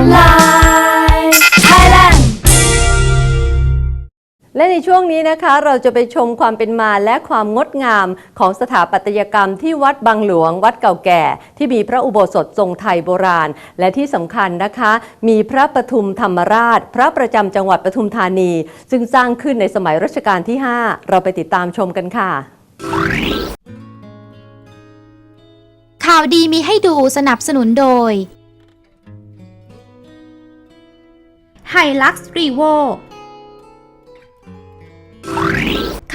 Live Thailand และในช่วงนี้นะคะเราจะไปชมความเป็นมาและความงดงามของสถาปัตยกรรมที่วัดบางหลวง วัดเก่าแก่ ที่มีพระอุโบสถทรงไทยโบราณ และที่สำคัญนะคะ มีพระปทุมธรรมราช พระประจำจังหวัดปทุมธานี ซึ่งสร้างขึ้นในสมัยรัชกาลที่ 5 เราไปติดตามชมกันค่ะข่าวดีมีให้ดูสนับสนุนโดย h i l u x r e v o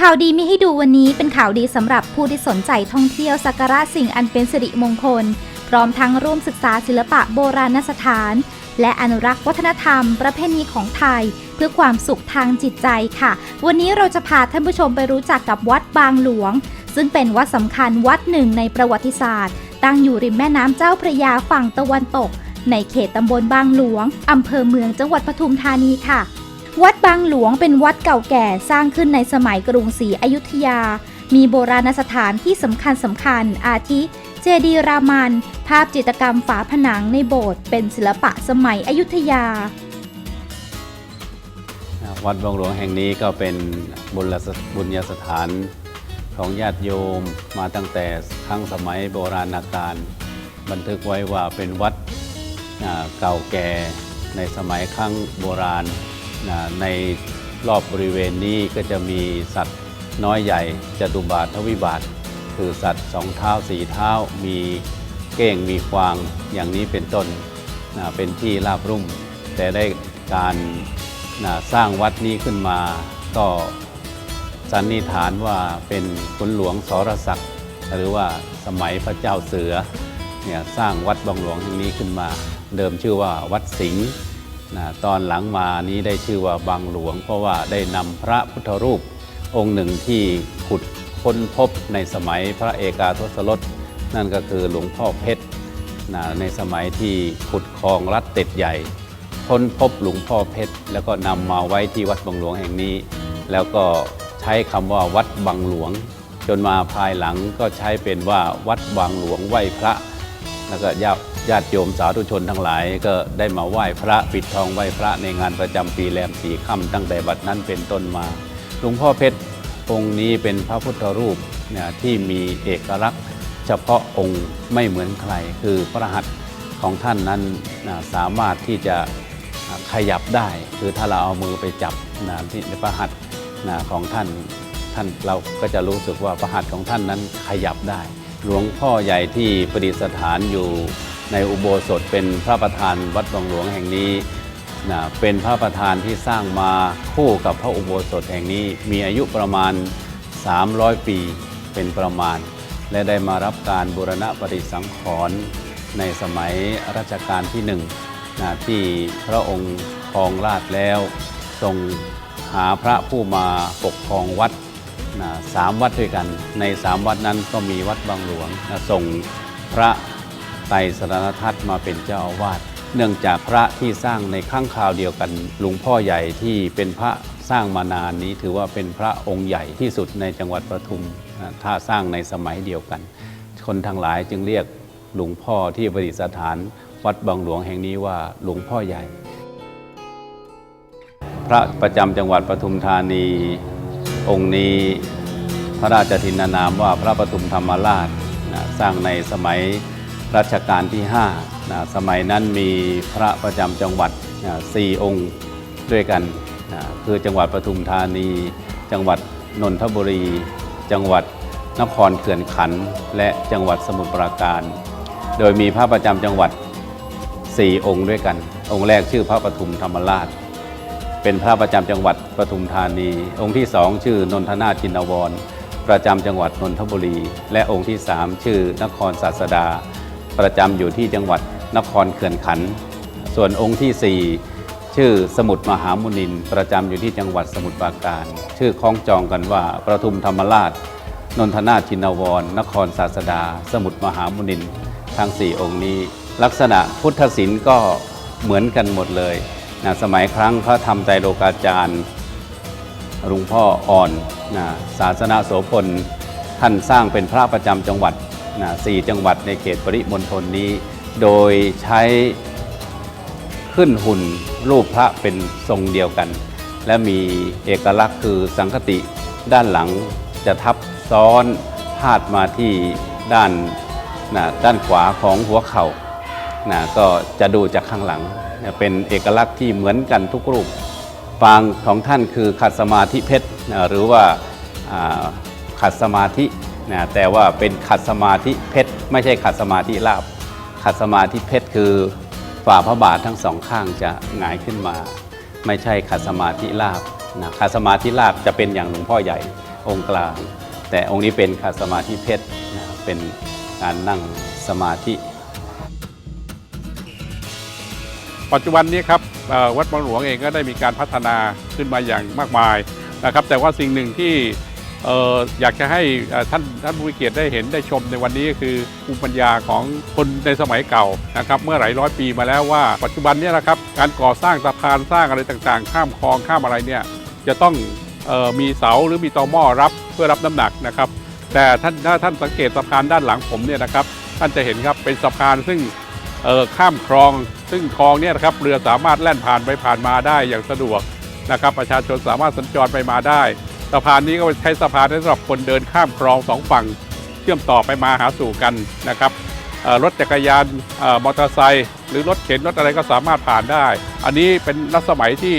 ข่าวดีมีให้ดูวันนี้เป็นข่าวดีสำหรับผู้ที่สนใจท่องเที่ยวสักการะสิ่งอันเป็นสิริมงคล พร้อมทั้งร่วมศึกษาศิลปะโบราณสถาน และอนุรักษ์วัฒนธรรม ประเพณีของไทย เพื่อความสุขทางจิตใจค่ะ วันนี้เราจะพาท่านผู้ชมไปรู้จักกับวัดบางหลวง ซึ่งเป็นวัดสำคัญวัดหนึ่งในประวัติศาสตร์ ตั้งอยู่ริมแม่น้ำเจ้าพระยาฝั่งตะวันตก ในเขตตำบลบางหลวง อำเภอเมืองจังหวัดปทุมธานีค่ะ วัดบางหลวงเป็นวัดเก่าแก่สร้างขึ้นในสมัยกรุงศรีอยุธยา มีโบราณสถานที่สำคัญสำคัญ อาทิ เจดีรามัน ภาพจิตรกรรมฝาผนังในโบสถ์เป็นศิลปะสมัยอยุธยา วัดบางหลวงแห่งนี้ก็เป็นบุญบุญญสถานของญาติโยมมาตั้งแต่ครั้งสมัยโบราณกาลบันทึกไว้ว่าเป็นวัด เก่าแก่ในสมัยครั้งโบราณ ในรอบบริเวณนี้ก็จะมีสัตว์น้อยใหญ่จตุบาททวิบาท คือสัตว์สองเท้าสี่เท้า มีเก้งมีควางอย่างนี้เป็นต้นเป็นที่ราบรุ่ม แต่ได้การสร้างวัดนี้ขึ้นมาก็สันนิษฐานว่าเป็นขุนหลวงสรศักดิ์หรือว่าสมัยพระเจ้าเสือเนี่ยสร้างวัดบางหลวงแห่งนี้ขึ้นมา เดิมชื่อว่าวัดสิงห์นะตอนหลังมานี้ได้ชื่อว่าบางหลวง เพราะว่าได้นำพระพุทธรูปองค์หนึ่งที่ขุดค้นพบในสมัยพระเอกาทศรสนั่นก็คือหลวงพ่อเพชรนะในสมัยที่ขุดคลองรัดเต็ดใหญ่ ค้นพบหลวงพ่อเพชรแล้วก็นำมาไว้ที่วัดบางหลวงแห่งนี้ แล้วก็ใช้คำว่าวัดบางหลวง จนมาภายหลังก็ใช้เป็นว่าวัดบางหลวงไหว้พระ แล้วก็ญาติญาติโยมสาธุชนทั้งหลาย ก็ได้มาไหว้พระปิดทองไหว้พระในงานประจำปีแรมสี่ค่ำตั้งแต่บัดนั้นเป็นต้นมาหลวงพ่อเพชรองค์นี้เป็นพระพุทธรูปเนี่ยที่มีเอกลักษณ์ เฉพาะองค์ไม่เหมือนใคร คือพระหัตถ์ของท่านนั้นนะสามารถที่จะขยับได้ คือถ้าเราเอามือไปจับนะที่ในพระหัตถ์นะของท่านท่านเราก็จะรู้สึกว่าพระหัตถ์ของท่านนั้นขยับได้ หลวงพ่อใหญ่ที่ประดิษฐานอยู่ในอุโบสถเป็นพระประธานวัดบางหลวงแห่งนี้นะเป็นพระประธานที่สร้างมาคู่กับพระอุโบสถแห่งนี้ มีอายุประมาณ 300 ปีเป็นประมาณ และได้มารับการบูรณะปฏิสังขรณ์ในสมัยรัชกาลที่หนึ่งนะที่พระองค์ครองราชแล้วทรงหาพระผู้มาปกครองวัด สามวัดด้วยกัน ในสามวัดนั้นก็มีวัดบางหลวงนะส่งพระไตรสรณทัตมาเป็นเจ้าอาวาสเนื่องจากพระที่สร้างในครั้งคราวเดียวกัน หลวงพ่อใหญ่ที่เป็นพระสร้างมานานนี้ถือว่าเป็นพระองค์ใหญ่ที่สุดในจังหวัดปทุมนะถ้าสร้างในสมัยเดียวกัน คนทั้งหลายจึงเรียกหลวงพ่อที่ประดิษฐานวัดบางหลวงแห่งนี้ว่าหลวงพ่อใหญ่ พระประจำจังหวัดปทุมธานี องค์นี้พระราชทินานามว่าพระปทุมธรรมราชนะสร้างในสมัยรัชกาลที่5นะสมัยนั้นมีพระประจำจังหวัดนะสี่องค์ด้วยกันนะคือจังหวัดปทุมธานี จังหวัดนนทบุรี จังหวัดนครเขื่อนขัน และจังหวัดสมุทรปราการ โดยมีพระประจำจังหวัด 4 องค์ด้วยกัน องค์แรกชื่อพระปทุมธรรมราช เป็นพระประจำจังหวัดปทุมธานี องค์ที่สองชื่อนนทนาถจินวร ประจำจังหวัดนนทบุรี และองค์ที่สามชื่อนครศาสดา ประจำอยู่ที่จังหวัดนครเขื่อนขัน ส่วนองค์ที่สี่ชื่อสมุทรมหามุนิน ประจำอยู่ที่จังหวัดสมุทรปราการ ชื่อคล้องจองกันว่าประทุมธรรมราช นนทนาถจินวร นครศาสดา สมุทรมหามุนิน ทั้ง4องค์นี้ ลักษณะพุทธศิลป์ก็เหมือนกันหมดเลย นะสมัยครั้งพระธรรมไตรโลกาจารย์หลวงพ่ออ่อนนะศาสนาโสพลท่านสร้างเป็นพระประจำจังหวัดนะสี่จังหวัดในเขตปริมณฑลนี้ โดยใช้ขึ้นหุ่นรูปพระเป็นทรงเดียวกัน และมีเอกลักษณ์คือสังคติด้านหลังจะทับซ้อนพาดมาที่ด้านนะด้านขวาของหัวเข่า นะก็จะดูจากข้างหลัง เป็นเอกลักษณ์ที่เหมือนกันทุกรูป ปางของท่านคือขัดสมาธิเพชรนะหรือว่าอ่าขัดสมาธินะแต่ว่าเป็นขัดสมาธิเพชรไม่ใช่ขัดสมาธิลาบ ขัดสมาธิเพชรคือฝ่าพระบาททั้งสองข้างจะหงายขึ้นมา ไม่ใช่ขัดสมาธิลาบนะขัดสมาธิลาบจะเป็นอย่างหลวงพ่อใหญ่องค์กลาง แต่องค์นี้เป็นขัดสมาธิเพชรนะเป็นการนั่งสมาธิ ปัจจุบันนี้ครับวัดบางหลวงเองก็ได้มีการพัฒนาขึ้นมาอย่างมากมายนะครับ แต่ว่าสิ่งหนึ่งที่ออยากจะให้ท่านท่านผู้เกียรติได้เห็นได้ชมในวันนี้ก็คือภูมิปัญญาของคนในสมัยเก่านะครับ เมื่อหลายร้อยปีมาแล้วว่า ปัจจุบันนี้นะครับการก่อสร้างสะพานสร้างอะไรต่างๆ ข้ามคลองข้ามอะไรเนี่ยจะต้องออมีเสาหรือมีตอหม้อรับเพื่อรับน้ำหนักนะครับ แต่ท่านถ้าท่านสังเกตสะพานด้านหลังผมเนี่ยนะครับ ท่านจะเห็นครับเป็นสะพานซึ่ง เออข้ามคลอง ซึ่งคลองเนี่ยนะครับเรือสามารถแล่นผ่านไปผ่านมาได้อย่างสะดวกนะครับ ประชาชนสามารถสัญจรไปมาได้สะพานนี้ก็ใช้สะพานสำหรับคนเดินข้ามคลองสองฝั่ง เชื่อมต่อไปมาหาสู่กันนะครับรถจักรยานมอเตอร์ไซค์หรือรถเข็นรถอะไรก็สามารถผ่านได้ อันนี้เป็นรัชสมัยที่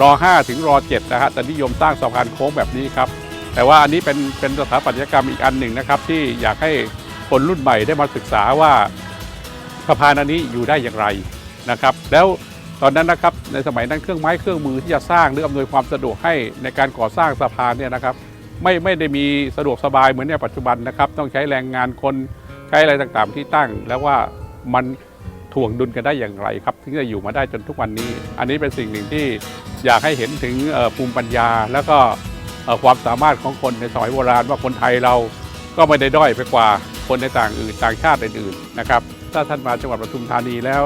รอ 5 ถึงรอ 7 นะฮะแต่นิยมสร้างสะพานโค้งแบบนี้ครับ แต่ว่าอันนี้เป็นเป็นสถาปัตยกรรมอีกอันหนึ่งนะครับ ที่อยากให้คนรุ่นใหม่ได้มาศึกษาว่า สะพานอันนี้อยู่ได้อย่างไรนะครับ แล้วตอนนั้นนะครับในสมัยนั้นเครื่องไม้เครื่องมือที่จะสร้างหรืออำนวยความสะดวกให้ในการก่อสร้างสะพานเนี่ยนะครับไม่ไม่ได้มีสะดวกสบายเหมือนในปัจจุบันนะครับ ต้องใช้แรงงานคนใช้อะไรต่างๆ ที่ตั้ง แล้วว่ามันถ่วงดุลกันได้อย่างไรครับถึงจะอยู่มาได้จนทุกวันนี้ อันนี้เป็นสิ่งหนึ่งที่อยากให้เห็นถึงภูมิปัญญา แล้วก็ความสามารถของคนในสมัยโบราณว่าคนไทยเราก็ไม่ได้ด้อยไปกว่าคนในต่างอื่นต่างชาติอื่นๆนะครับ ถ้าท่านมาจังหวัดปทุมธานีแล้ว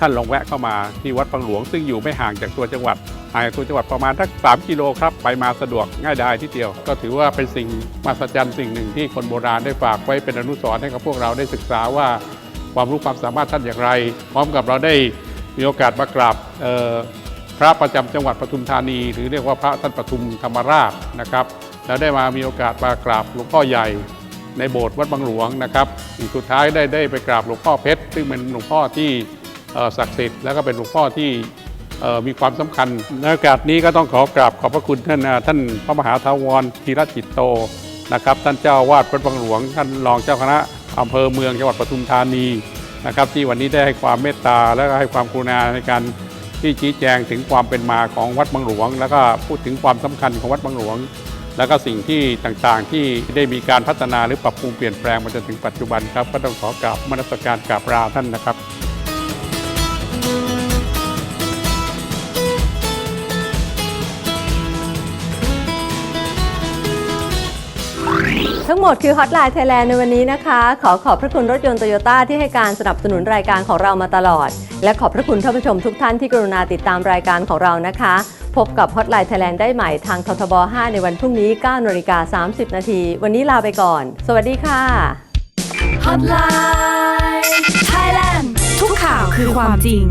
ท่านลองแวะเข้ามาที่วัดบางหลวง ซึ่งอยู่ไม่ห่างจากตัวจังหวัดห่างจากตัวจังหวัดประมาณสัก3กิโลครับไปมาสะดวกง่ายดายที่เดียว ก็ถือว่าเป็นสิ่งมหัศจรรย์สิ่งหนึ่งที่คนโบราณได้ฝากไว้เป็นอนุสรณ์ให้กับพวกเราได้ศึกษาว่าความรู้ความสามารถท่านอย่างไร พร้อมกับเราได้มีโอกาสมากราบพระประจำจังหวัดปทุมธานี หรือเรียกว่าพระท่านปทุมธรรมราชนะครับแล้วได้มามีโอกาสมากราบหลวงพ่อใหญ่ ในโบสถ์วัดบางหลวงนะครับสุดท้ายได้ได้ไปกราบหลวงพ่อเพชร ซึ่งเป็นหลวงพ่อที่ศักดิ์สิทธิ์แล้วก็เป็นหลวงพ่อที่มีความสำคัญในโอกาสนี้ก็ต้องขอกราบขอบพระคุณท่านท่านพระมหาทาวรธีรจิตโตนะครับ ท่านเจ้าวาดวัดบางหลวง ท่านรองเจ้าคณะอำเภอเมืองจังหวัดปทุมธานีนะครับ ที่วันนี้ได้ให้ความเมตตาและก็ให้ความกรุณาในการที่ชี้แจงถึงความเป็นมาของวัดบางหลวง แล้วก็พูดถึงความสำคัญของวัดบางหลวง แล้วก็สิ่งที่ต่างๆที่ได้มีการพัฒนาหรือปรับปรุงเปลี่ยนแปลงมาจนถึงปัจจุบันครับก็ต้องขอกราบมนสการกราบลาท่านนะครับ ทั้งหมดคือ Hotline Thailand ในวันนี้นะคะ ขอขอบพระคุณรถยนต์โตโยต้าที่ให้การสนับสนุนรายการของเรามาตลอด และขอบพระคุณท่านผู้ชมทุกท่านที่กรุณาติดตามรายการของเรานะคะ พบกับ Hotline Thailand ได้ใหม่ทางททบ 5 ในวันพรุ่งนี้9นาฬิกา30 นาที วันนี้ลาไปก่อน สวัสดีค่ะ Hotline Thailand ทุกข่าวคือความจริง